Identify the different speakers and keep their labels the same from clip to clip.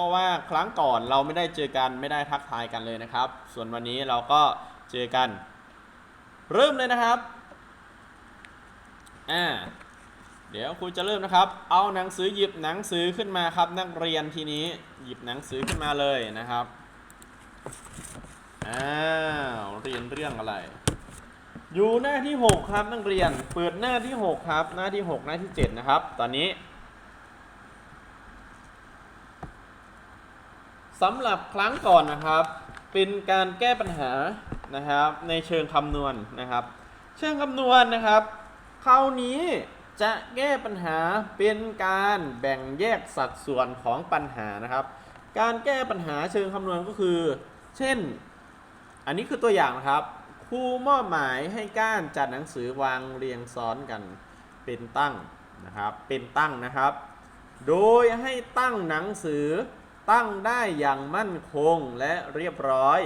Speaker 1: ราะว่าครั้งก่อนเราไม่ได้เจอกันไม่ได้ทักทายกันเลยนะครับ ส่วนวันนี้เราก็เจอกัน เริ่มเลยนะครับอ่าเดี๋ยวครูจะเริ่มนะครับ เอาหนังสือหยิบหนังสือขึ้นมาครับ นักเรียนทีนี้หยิบหนังสือขึ้นมาเลยนะครับอ้าวเรียนเรื่องอะไร อยู่หน้าที่ 6 ครับนักเรียน เปิดหน้าที่ 6 ครับ หน้าที่ 6 หน้าที่ 7 นะครับ ตอนนี้ สำหรับครั้งก่อนนะครับ เป็นการแก้ปัญหานะครับในเชิงคำนวณนะครับ เชิงคำนวณนะครับคราวนี้จะแก้ปัญหาเป็นการแบ่งแยกสัดส่วนของปัญหานะครับ การแก้ปัญหาเชิงคำนวณก็คือ เช่น อันนี้คือตัวอย่างนะครับครูมอบหมายให้ก้านจัดหนังสือวางเรียงซ้อนกันเป็นตั้งนะครับ เป็นตั้งนะครับ โดยให้ตั้งหนังสือ ตั้งได้อย่างมั่นคงและเรียบร้อย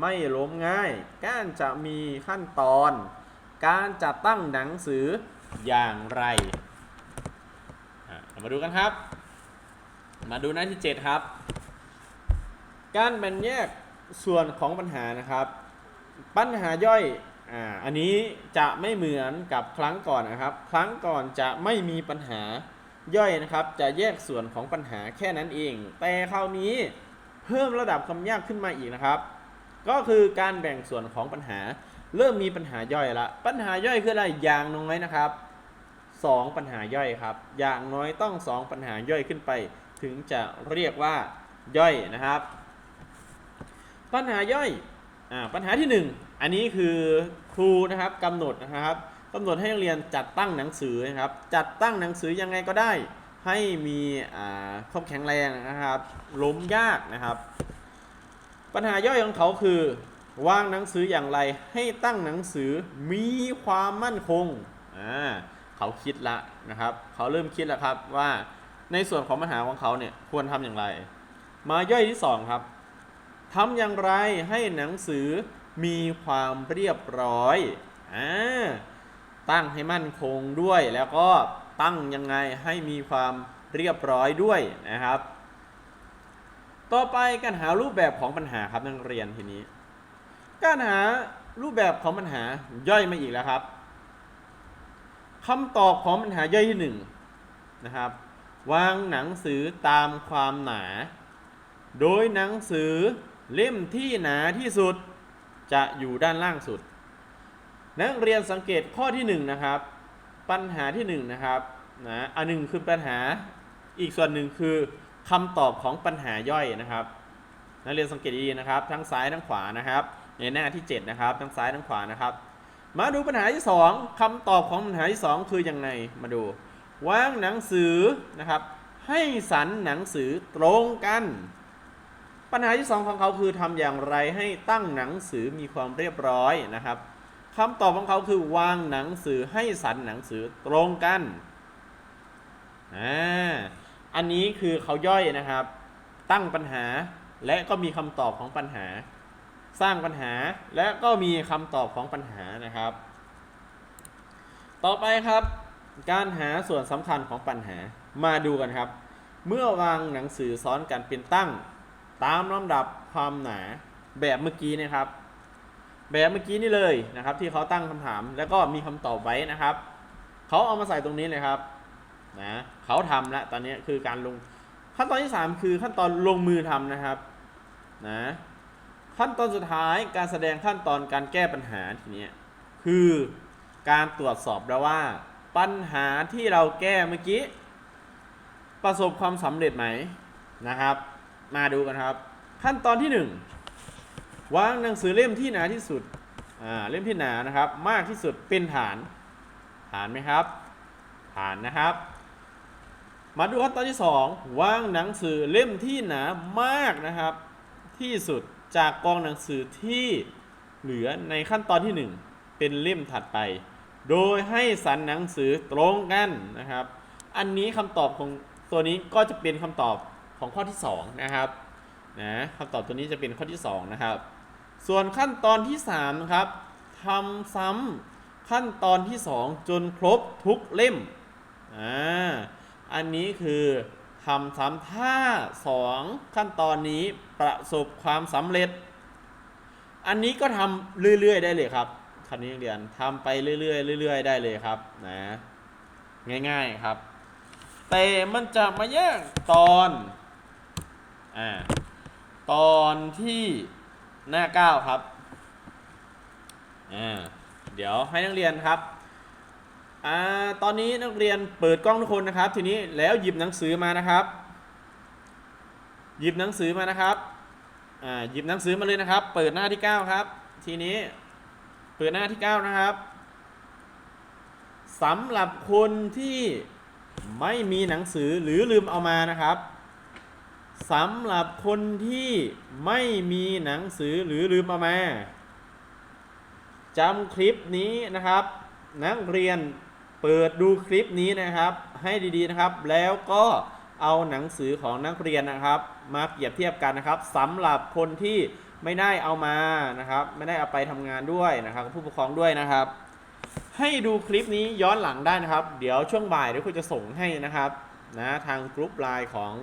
Speaker 1: ไม่ล้มง่าย กานจะมีขั้นตอน การจัดตั้งหนังสืออย่างไรมาดูกันครับ มาดูหน้าที่ 7 ครับ การแบ่งแยกส่วนของปัญหานะครับ ปัญหาย่อยอ่าอันนี้จะไม่เหมือนกับครั้งก่อนนะครับ ครั้งก่อนจะไม่มีปัญหา ย่อยนะครับ จะแยกส่วนของปัญหาแค่นั้นเอง แต่คราวนี้เพิ่มระดับความยากขึ้นมาอีกนะครับ ก็คือการแบ่งส่วนของปัญหา เริ่มมีปัญหาย่อยละ ปัญหาย่อยคืออะไรอย่างน้อยนะครับสองปัญหาย่อยครับ อย่างน้อยต้องสองปัญหาย่อยขึ้นไป ถึงจะเรียกว่าย่อยนะครับ ปัญหาย่อยอปัญหาที่หนึ่งอันนี้คือครูนะครับกำหนดนะครับ กำหนดให้นักเรียนจัดตั้งหนังสือนะครับ จัดตั้งหนังสือยังไงก็ได้ ให้มีความแข็งแรงนะครับ ล้มยากนะครับ ปัญหาย่อยของเขาคือวางหนังสืออย่างไรให้ตั้งหนังสือมีความมั่นคงอ่าเขาคิดละนะครับ เขาเริ่มคิดแล้วครับว่าในส่วนของปัญหาของเขาเนี่ยควรทำอย่างไร มาย่อยที่สองครับทำอย่างไรให้หนังสือมีความเรียบร้อยอ่า ตั้งให้มั่นคงด้วย แล้วก็ตั้งยังไงให้มีความเรียบร้อยด้วยนะครับ ต่อไปการหารูปแบบของปัญหาครับนักเรียนทีนี้ การหารูปแบบของปัญหาย่อยมาอีกแล้วครับคำตอบของปัญหาย่อยที่หนึ่งนะครับ วางหนังสือตามความหนา โดยหนังสือเล่มที่หนาที่สุดจะอยู่ด้านล่างสุด นักเรียนสังเกตข้อที่หนึ่งนะครับ ปัญหาที่หนึ่งนะครับนะอันหนึ่งคือปัญหาอีกส่วนหนึ่งคือคำตอบของปัญหาย่อยนะครับ นักเรียนสังเกตดีๆนะครับ ทั้งซ้ายทั้งขวานะครับ ในหน้าที่ 7 นะครับ ทั้งซ้ายทั้งขวานะครับ มาดูปัญหาที่ 2คำตอบของปัญหาที่ 2 คือยังไงมาดูวางหนังสือนะครับ ให้สันหนังสือตรงกัน ปัญหาที่ 2 ของเขาคือทำอย่างไรให้ตั้งหนังสือมีความเรียบร้อยนะครับ คำตอบของเขาคือวางหนังสือให้สันหนังสือตรงกันอ่าอันนี้คือเขาย่อยนะครับ ตั้งปัญหาและก็มีคำตอบของปัญหา สร้างปัญหาและก็มีคำตอบของปัญหานะครับ ต่อไปครับ การหาส่วนสำคัญของปัญหามาดูกันครับ เมื่อวางหนังสือซ้อนกันเป็นตั้ง ตามลำดับความหนาแบบเมื่อกี้นะครับ แบบเมื่อกี้นี่เลยนะครับ ที่เขาตั้งคำถามแล้วก็มีคำตอบไว้นะครับเขาเอามาใส่ตรงนี้เลยครับนะเขาทำแล้วตอนนี้คือการลงขั้นตอนที่ 3 คือขั้นตอนลงมือทำนะครับนะขั้นตอนสุดท้ายการแสดงขั้นตอนการแก้ปัญหาทีนี้คือการตรวจสอบแล้วว่า ปัญหาที่เราแก้เมื่อกี้ ประสบความสำเร็จไหมนะครับ มาดูกันครับ ขั้นตอนที่ 1 วางหนังสือเล่มที่หนาที่สุด อ่า เล่มที่หนานะครับ มากที่สุดเป็นฐาน ฐานไหมครับ ฐานนะครับ มาดูขั้นตอนที่ 2 วางหนังสือเล่มที่หนามากนะครับ ที่สุดจากกองหนังสือที่เหลือในขั้นตอนที่ 1 เป็นเล่มถัดไป โดยให้สันหนังสือตรงกันนะครับ อันนี้คำตอบของตัวนี้ก็จะเป็นคำตอบของข้อที่ 2 นะครับนะคำตอบตัวนี้จะเป็นข้อที่ 2 นะครับ ส่วนขั้นตอนที่3นะครับทำซ้ำขั้นตอนที่ 2 จนครบทุกเล่มอ่าอันนี้คือทำซ้ำถ้าสองขั้นตอนนี้ประสบความสำเร็จ อันนี้ก็ทำเรื่อย ๆ ได้เลยครับคันนี้เรียนทำไปเรื่อยๆเรื่อยๆ ได้เลยครับนะง่าย ๆครับ แต่มันจะมาแยกตอนอ่าตอนที่ หน้าเก้าครับอ่าเดี๋ยวให้นักเรียนครับอ่าตอนนี้นักเรียนเปิดกล้องทุกคนนะครับ ทีนี้แล้วหยิบหนังสือมานะครับ หยิบหนังสือมานะครับอ่าหยิบหนังสือมาเลยนะครับ เปิดหน้าที่ 9 ครับ ทีนี้เปิดหน้าที่ 9 นะครับสำหรับคนที่ไม่มีหนังสือหรือลืมเอามานะครับ สำหรับคนที่ไม่มีหนังสือหรือลืมเอามาจำคลิปนี้นะครับ นักเรียนเปิดดูคลิปนี้นะครับ ให้ดีๆนะครับ แล้วก็เอาหนังสือของนักเรียนนะครับ มาเปรียบเทียบกันนะครับสำหรับคนที่ไม่ได้เอามานะครับ ไม่ได้เอาไปทำงานด้วยนะครับผู้ปกครองด้วยนะครับ ให้ดูคลิปนี้ย้อนหลังได้นะครับ เดี๋ยวช่วงบ่ายเดี๋ยวคุณจะส่งให้นะครับนะทางกลุ่มไลน์ของ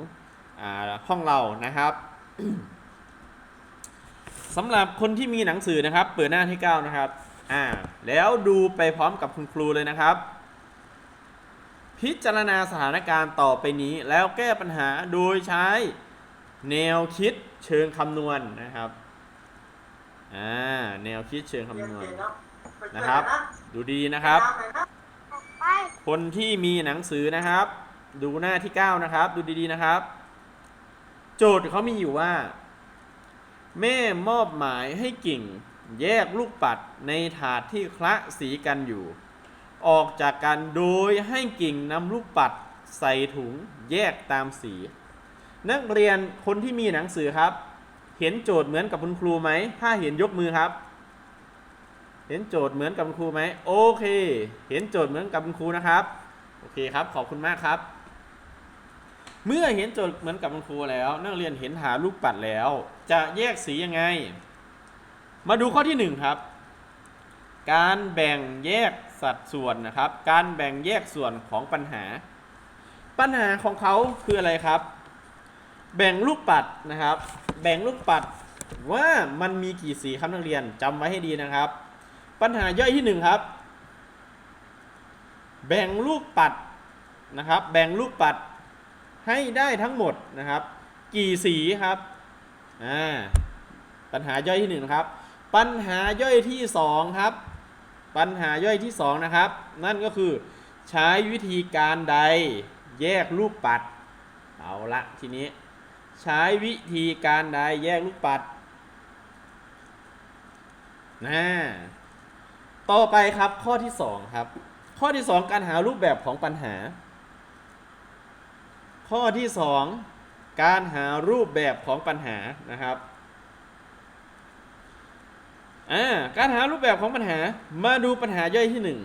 Speaker 1: ห้องเรานะครับสำหรับคนที่มีหนังสือนะครับ เปิดหน้าที่ 9 นะครับอ่าแล้วดูไปพร้อมกับคุณครูเลยนะครับ พิจารณาสถานการณ์ต่อไปนี้ แล้วแก้ปัญหาโดยใช้แนวคิดเชิงคำนวณนะครับอ่าแนวคิดเชิงคำนวณนะครับ ดูดีนะครับ คนที่มีหนังสือนะครับ ดูหน้าที่ 9 นะครับ ดูดีๆนะครับ โจทย์เขามีอยู่ว่า แม่มอบหมายให้กิ่ง แยกลูกปัดในถาดที่คละสีกันอยู่ ออกจากกันโดยให้กิ่งนำลูกปัดใส่ถุงแยกตามสี นักเรียนคนที่มีหนังสือครับ เห็นโจทย์เหมือนกับคุณครูไหม ถ้าเห็นยกมือครับ เห็นโจทย์เหมือนกับคุณครูไหมโอเค เห็นโจทย์เหมือนกับคุณครูนะครับ โอเคครับ ขอบคุณมากครับ เมื่อเห็นโจทย์เหมือนกับคุณครูแล้ว นักเรียนเห็นหาลูกปัดแล้ว จะแยกสียังไง มาดูข้อที่หนึ่งครับ การแบ่งแยกสัดส่วนนะครับ การแบ่งแยกส่วนของปัญหา ปัญหาของเขาคืออะไรครับ แบ่งลูกปัดนะครับ แบ่งลูกปัดว่ามันมีกี่สีครับนักเรียนจำไว้ให้ดีนะครับ ปัญหาย่อยที่หนึ่งครับ แบ่งลูกปัดนะครับ แบ่งลูกปัด ให้ได้ทั้งหมดนะครับ กี่สีครับอ่าปัญหาย่อยที่หนึ่งนะครับปัญหาย่อยที่สองครับ ปัญหาย่อยที่สองนะครับ นั่นก็คือใช้วิธีการใดแยกลูกปัด เอาละทีนี้ ใช้วิธีการใดแยกลูกปัดนะต่อไปครับข้อที่สองครับ ข้อที่สองการหารูปแบบของปัญหา ข้อที่สองการหารูปแบบของปัญหานะครับอ่าการหารูปแบบของปัญหามาดูปัญหาย่อยที่หนึ่ง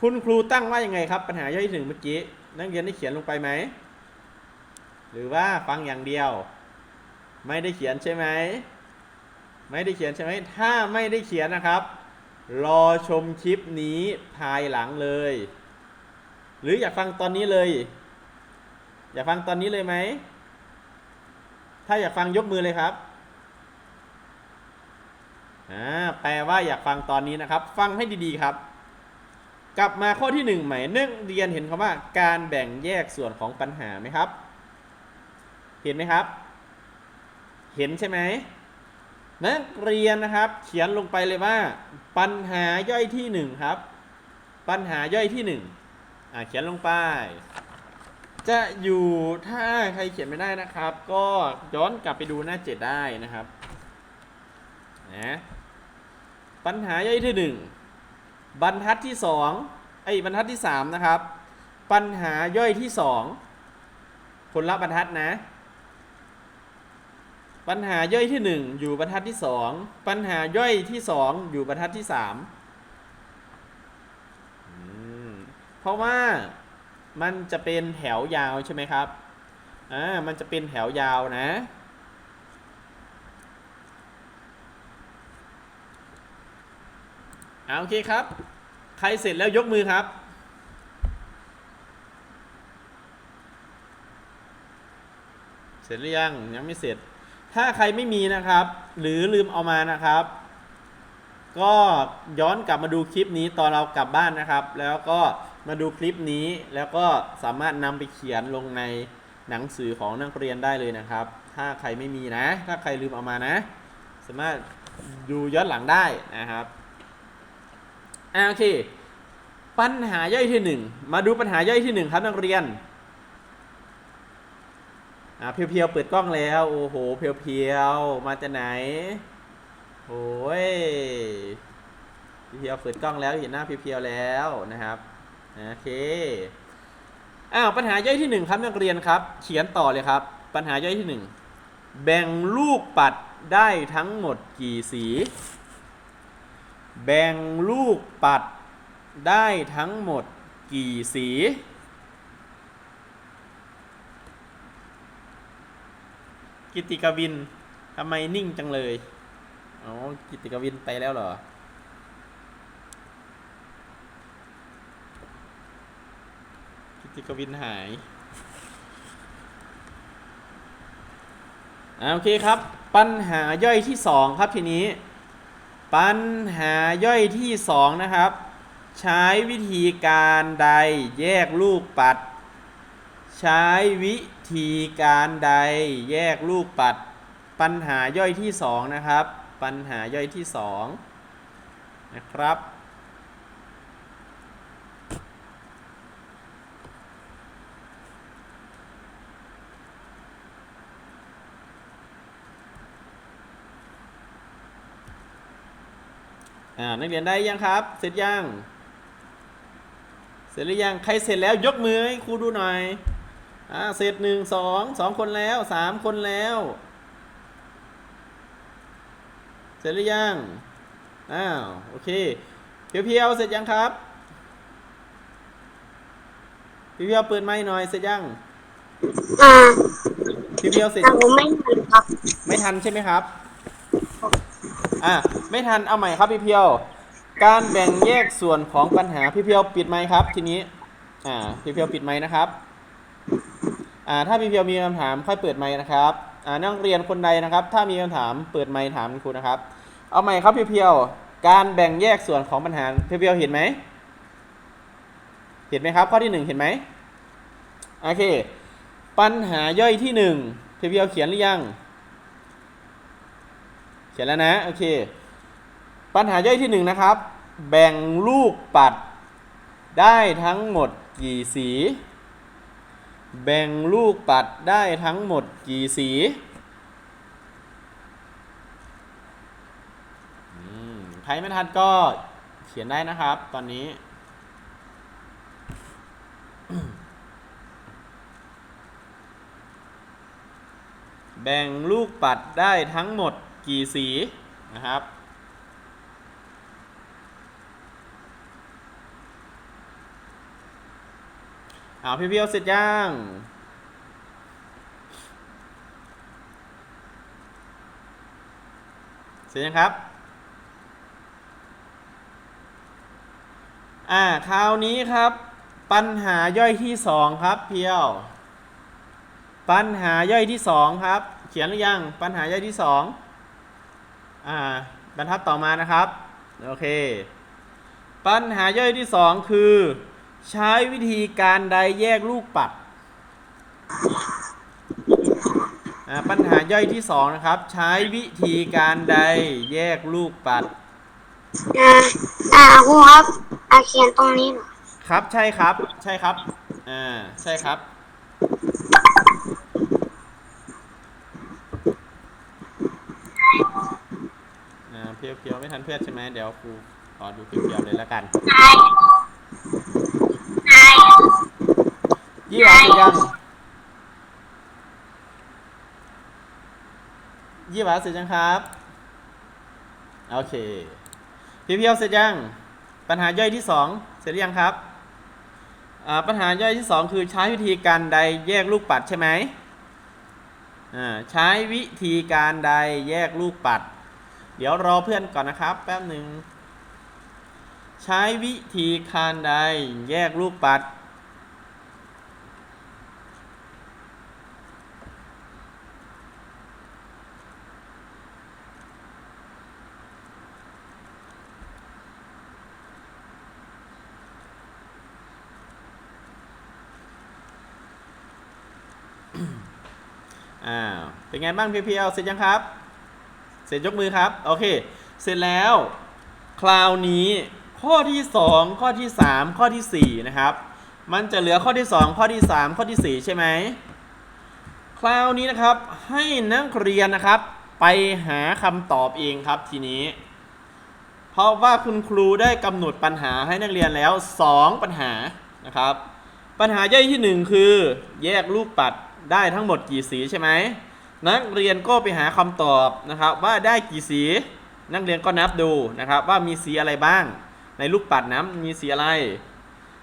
Speaker 1: คุณครูตั้งว่ายังไงครับ ปัญหาย่อยที่หนึ่งเมื่อกี้นักเรียนได้เขียนลงไปไหมหรือว่าฟังอย่างเดียว ไม่ได้เขียนใช่ไหมไม่ได้เขียนใช่ไหมถ้าไม่ได้เขียนนะครับ รอชมคลิปนี้ภายหลังเลย หรืออยากฟังตอนนี้เลย อยากฟังตอนนี้เลยไหม ถ้าอยากฟังยกมือเลยครับอ่าแปลว่าอยากฟังตอนนี้นะครับ ฟังให้ดีๆครับ กลับมาข้อที่หนึ่งใหม่เนื่องเรียนเห็นคำว่า การแบ่งแยกส่วนของปัญหาไหมครับ เห็นไหมครับ เห็นใช่ไหมนักเรียนนะครับ เขียนลงไปเลยว่า ปัญหาย่อยที่หนึ่งครับ ปัญหาย่อยที่หนึ่งอ่าเขียนลงไป จะอยู่ถ้าใครเขียนไม่ได้นะครับ ก็ย้อนกลับไปดูหน้าเจ็ดได้นะครับนะปัญหาย่อยที่หนึ่งบรรทัดที่สองไอ้บรรทัดที่สามนะครับ ปัญหาย่อยที่สองคนละบรรทัดนะ ปัญหาย่อยที่หนึ่งอยู่บรรทัดที่สองปัญหาย่อยที่สองอยู่บรรทัดที่สามเพราะว่า มันจะเป็นแถวยาวใช่ไหมครับอ่ามันจะเป็นแถวยาวนะ เอาโอเคครับ ใครเสร็จแล้วยกมือครับ เสร็จหรือยังยังไม่เสร็จ ถ้าใครไม่มีนะครับ หรือลืมเอามานะครับ ก็ย้อนกลับมาดูคลิปนี้ตอนเรากลับบ้านนะครับ แล้วก็ มาดูคลิปนี้แล้วก็สามารถนำไปเขียนลงในหนังสือของนักเรียนได้เลยนะครับ ถ้าใครไม่มีนะ ถ้าใครลืมเอามานะ สามารถดูย้อนหลังได้นะครับอ่าโอเค ปัญหาย่อยที่หนึ่งมาดูปัญหาย่อยที่หนึ่งครับนักเรียนอ่าเพียวๆเปิดกล้องแล้วโอ้โหเพียวๆมาจากไหนโอ้ยเพียวๆเปิดกล้องแล้วเห็นหน้าเพียวๆแล้วนะครับ โอเคอ้าวปัญหาย่อยที่หนึ่งครับนักเรียนครับ เขียนต่อเลยครับ ปัญหาย่อยที่หนึ่งแบ่งลูกปัดได้ทั้งหมดกี่สี แบ่งลูกปัดได้ทั้งหมดกี่สี กิติกวินทำไมนิ่งจังเลย อ๋อ กิตติกวินไปแล้วเหรอ กิตติกวินหายอโอเคครับ ปัญหาย่อยที่สองครับทีนี้ ปัญหาย่อยที่สองนะครับ ใช้วิธีการใดแยกลูกปัด ใช้วิธีการใดแยกลูกปัด ปัญหาย่อยที่สองนะครับ ปัญหาย่อยที่สองนะครับ อ่านักเรียนได้ยังครับ เสร็จยัง เสร็จหรือยัง ใครเสร็จแล้วยกมือให้ครูดูหน่อย อ่า เสร็จหนึ่งสองสองคนแล้วสามคนแล้ว เสร็จหรือยัง อ้าว โอเค เพียวๆเสร็จยังครับ เพียวๆเปิดไมค์หน่อย เสร็จยัง
Speaker 2: อ่า
Speaker 1: เพียวๆเสร็จ
Speaker 2: แต่ผมไม่ทันครับ
Speaker 1: ไม่ทันใช่ไหมครับ อะไม่ทันเอาใหม่ครับพี่เพียว การแบ่งแยกส่วนของปัญหาพี่เพียวปิดไมค์ครับ ทีนี้อ่าพี่เพียวปิดไมค์นะครับอ่าถ้าพี่เพียวมีคำถามค่อยเปิดไมค์นะครับอ่านักเรียนคนใดนะครับ ถ้ามีคำถามเปิดไมค์ถามครูนะครับ เอาใหม่ครับพี่เพียว การแบ่งแยกส่วนของปัญหาพี่เพียวเห็นไหมเห็นไหมครับข้อที่หนึ่งเห็นไหมโอเค ปัญหาย่อยที่หนึ่งพี่เพียวเขียนหรือยัง เขียนแล้วนะโอเคปัญหาย่อยที่หนึ่งนะครับ แบ่งลูกปัดได้ทั้งหมดกี่สี แบ่งลูกปัดได้ทั้งหมดกี่สีใครไม่ทันก็เขียนได้นะครับ ตอนนี้ แบ่งลูกปัดได้ทั้งหมด กี่สีนะครับ เอาพี่เพียวเสร็จยังเสร็จยังครับ อ่า คราวนี้ครับ ปัญหาย่อยที่สองครับเพียว ปัญหาย่อยที่สองครับ เขียนหรือยัง ปัญหาย่อยที่สอง อ่าบรรทัดต่อมานะครับโอเค ปัญหาย่อยที่สองคือ ใช้วิธีการใดแยกลูกปัดอ่าปัญหาย่อยที่สองนะครับ ใช้วิธีการใดแยกลูกปัด
Speaker 2: อ่าอ่าครูครับอาเขียนตรงนี้เหรอ
Speaker 1: ครับใช่ครับใช่ครับอ่าใช่ครับ อ่า เพียวๆไม่ทันเพื่อนใช่ไหมเดี๋ยวครูขอดูเพียวๆเลยแล้วกันยี่หวาเสร็จยังยี่หวาเสร็จยังครับ โอเคเพียวๆเสร็จยัง ปัญหาย่อยที่สองเสร็จหรือยังครับอ่าปัญหาย่อยที่สองคือใช้วิธีการใดแยกลูกปัดใช่ไหมอ่าใช้วิธีการใดแยกลูกปัด เดี๋ยวรอเพื่อนก่อนนะครับ แป๊บหนึ่ง ใช้วิธีการใดแยกลูกปัดอ่าเป็นไงบ้างเพียวๆเสร็จยังครับ เสร็จยกมือครับ โอเค เสร็จแล้ว คราวนี้ข้อที่ 2 ข้อที่ 3 ข้อทีสี่4 นะครับ มันจะเหลือข้อที่ 2 ข้อที่ 3 ข้อทีสี่ 4 ใช่ไหมคราวนี้นะครับให้นักเรียนนะครับ ไปหาคำตอบเองครับทีนี้ เพราะว่าคุณครูได้กำหนดปัญหาให้นักเรียนแล้ว 2 ปัญหานะครับ ปัญหาย่อยที่ 1 คือ แยกลูกปัดได้ทั้งหมดกี่สีใช่ไหม นักเรียนก็ไปหาคำตอบนะครับ ว่าได้กี่สี นักเรียนก็นับดูนะครับ ว่ามีสีอะไรบ้าง ในลูกปัดน้ำมีสีอะไร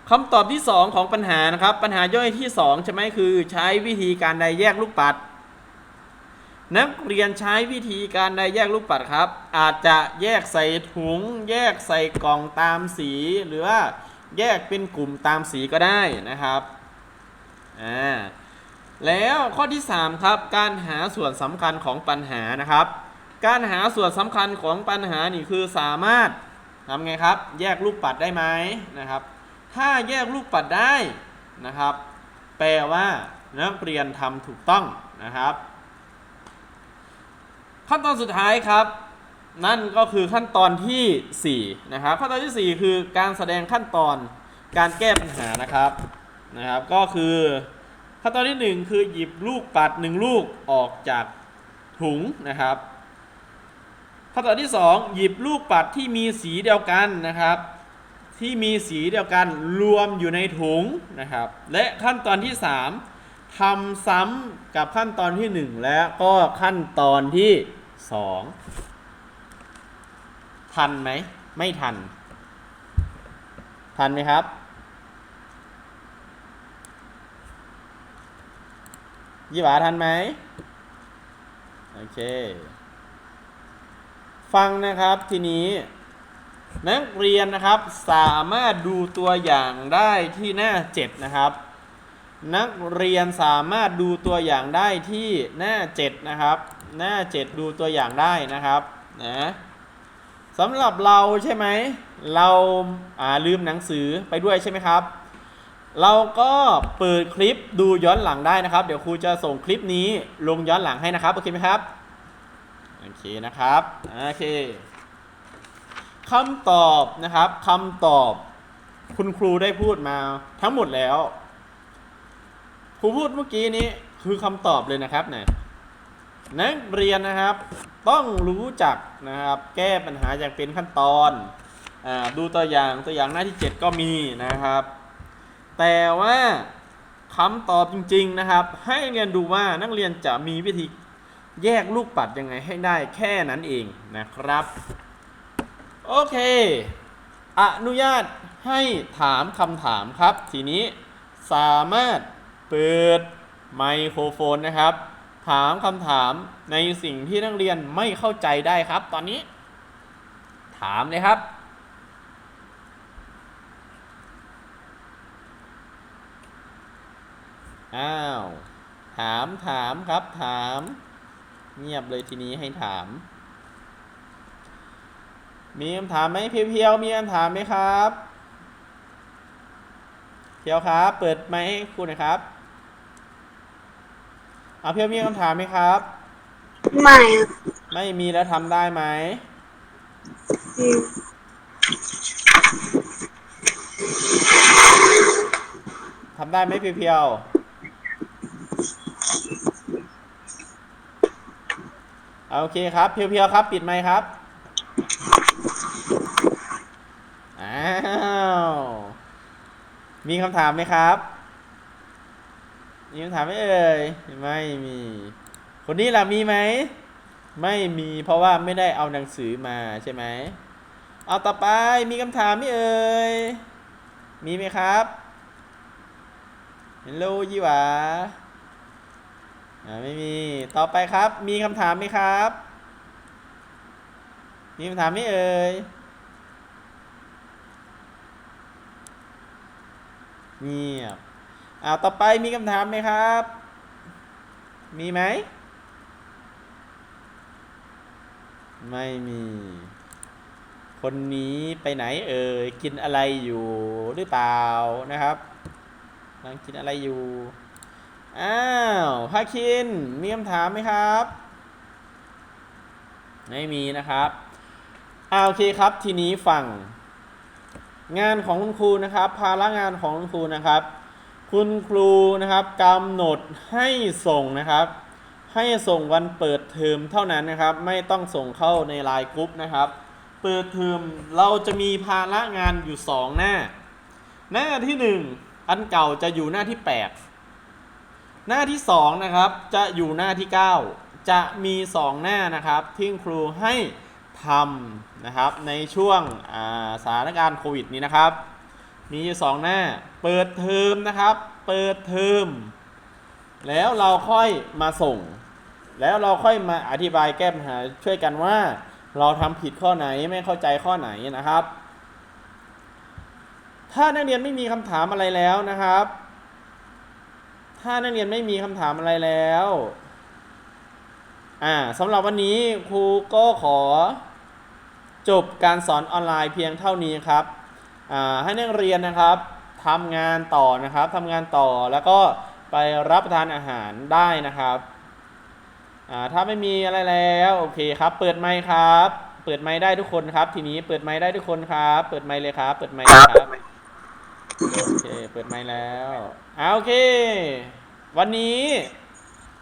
Speaker 1: คำตอบที่ 2 ของปัญหานะครับ ปัญหาย่อยที่2ใช่ไหมคือใช้วิธีการใดแยกลูกปัด นักเรียนใช้วิธีการใดแยกลูกปัดครับ อาจจะแยกใส่ถุง แยกใส่กล่องตามสี หรือว่าแยกเป็นกลุ่มตามสีก็ได้นะครับอ่า แล้วข้อที่ 3 ครับ การหาส่วนสำคัญของปัญหานะครับ การหาส่วนสำคัญของปัญหานี่คือสามารถทำไงครับ แยกลูกปัดได้ไหมนะครับ ถ้าแยกลูกปัดได้นะครับ แปลว่านักเรียนทำถูกต้องนะครับขั้นตอนสุดท้ายครับ นั่นก็คือขั้นตอนทีสี่4นะครับขั้นตอนที่ 4 คือการแสดงขั้นตอนการแก้ปัญหานะครับนะครับ ก็คือ ขั้นตอนที่ 1 คือหยิบลูกปัด 1 ลูกออกจากถุงนะครับ ขั้นตอนที่ 2 หยิบลูกปัดที่มีสีเดียวกันนะครับ ที่มีสีเดียวกันรวมอยู่ในถุงนะครับ และขั้นตอนที่ 3ทำซ้ำกับขั้นตอนที่ 1 และก็ขั้นตอนที่ 2 ทันไหมไม่ทัน ทันไหมครับ ยี่หวาทันไหมโอเค ฟังนะครับทีนี้ นักเรียนนะครับสามารถดูตัวอย่างได้ที่หน้า 7 นะครับ นักเรียนสามารถดูตัวอย่างได้ที่หน้า 7 นะครับ หน้า 7 ดูตัวอย่างได้นะครับนะสำหรับเราใช่ไหม เราอ่าลืมหนังสือไปด้วยใช่ไหมครับ เราก็เปิดคลิปดูย้อนหลังได้นะครับ เดี๋ยวครูจะส่งคลิปนี้ลงย้อนหลังให้นะครับโอเคไหมครับโอเคนะครับโอเคคำตอบนะครับคำตอบคุณครูได้พูดมาทั้งหมดแล้วครูพูดเมื่อกี้นี้คือคำตอบเลยนะครับเนี่ยนักเรียนนะครับ ต้องรู้จักนะครับ แก้ปัญหาอย่างเป็นขั้นตอนอดูตัวอย่างตัวอย่างหน้าที่ 7 ก็มีนะครับ แต่ว่าคำตอบจริง ๆนะครับ ให้เรียนดูว่านักเรียนจะมีวิธีแยกลูกปัดยังไงให้ได้แค่นั้นเองนะครับ โอเค อนุญาตให้ถามคำถามครับ ทีนี้สามารถเปิดไมโครโฟนนะครับ ถามคำถามในสิ่งที่นักเรียนไม่เข้าใจได้ครับ ตอนนี้ ถามเลยครับ อ้าว ถามถามครับถาม เงียบเลยทีนี้ให้ถาม มีคำถามไหมเพียวๆมีคำถามไหมครับเพียวครับ เปิดไมค์ให้คุณหนะครับเอาเพียวมีคำถามไหมครับ
Speaker 2: ไม่ครับ
Speaker 1: ไม่มีแล้วทำได้ไหม
Speaker 2: อืม
Speaker 1: ทำได้ไหมเพียวๆเอา โอเคครับ เพียวๆครับ ปิดไมค์ครับ อ้าว มีคำถามไหมครับ มีคำถามไหมเอ่ย ไม่มี คนนี้ล่ะมีไหม ไม่มีเพราะว่าไม่ได้เอาหนังสือมาใช่ไหม เอาต่อไปมีคำถามไหมเอ่ย มีไหมครับเฮลโลยี่หวา่า ไม่มี ต่อไปครับ มีคำถามไหมครับ มีคำถามไหมเอ่ย เงียบอ้าวต่อไปมีคำถามไหมครับ มีไหม ไม่มี คนนี้ไปไหนเอ่ย กินอะไรอยู่หรือเปล่านะครับกำลังกินอะไรอยู่ อ้าวภาคิน มีคำถามไหมครับ ไม่มีนะครับอ่าโอเคครับ ทีนี้ฟังงานของคุณครูนะครับ ภาระงานของคุณครูนะครับ คุณครูนะครับกำหนดให้ส่งนะครับ ให้ส่งวันเปิดเทอมเท่านั้นนะครับ ไม่ต้องส่งเข้าในไลน์กรุ๊ปนะครับ เปิดเทอมเราจะมีภาระงานอยู่ 2 หน้า หน้าที่ 1 อันเก่าจะอยู่หน้าที่ 8 หน้าที่ 2 นะครับ จะอยู่หน้าที่ 9 จะมี 2 หน้านะครับที่ครูให้ทำนะครับในช่วงสถานการณ์โควิดนี้นะครับ มีอยู่สองหน้า เปิดเทอมนะครับ เปิดเทอมแล้วเราค่อยมาส่ง แล้วเราค่อยมาอธิบายแก้ปัญหาช่วยกันว่าเราทำผิดข้อไหนไม่เข้าใจข้อไหนนะครับ ถ้านักเรียนไม่มีคำถามอะไรแล้วนะครับ ถ้านักเรียนไม่มีคำถามอะไรแล้วอ่าสำหรับวันนี้ครูก็ขอจบการสอนออนไลน์เพียงเท่านี้ครับอ่าให้นักเรียนนะครับทำงานต่อนะครับทำงานต่อแล้วก็ไปรับประทานอาหารได้นะครับอ่าถ้าไม่มีอะไรแล้วโอเคครับ เปิดไมค์ครับ เปิดไมค์ได้ทุกคนครับ ทีนี้เปิดไมค์ได้ทุกคนครับ เปิดไมค์เลยครับ เปิดไมค์เลยครับ โอเค เปิดไมค์แล้วอ่าโอเค วันนี้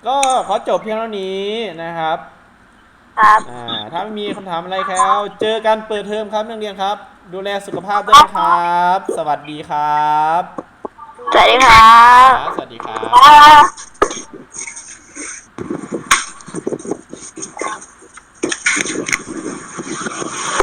Speaker 1: ก็ขอจบเพียงเท่านี้นะครับ
Speaker 2: ครับ
Speaker 1: อ่า ถ้าไม่มีคำถามอะไรแล้ว เจอกันเปิดเทอมครับนักเรียนครับ ดูแลสุขภาพด้วยนะครับ สวัสดีครับ
Speaker 2: สวัสดีครับ
Speaker 1: ครับสวัสดีครับ
Speaker 2: ครับ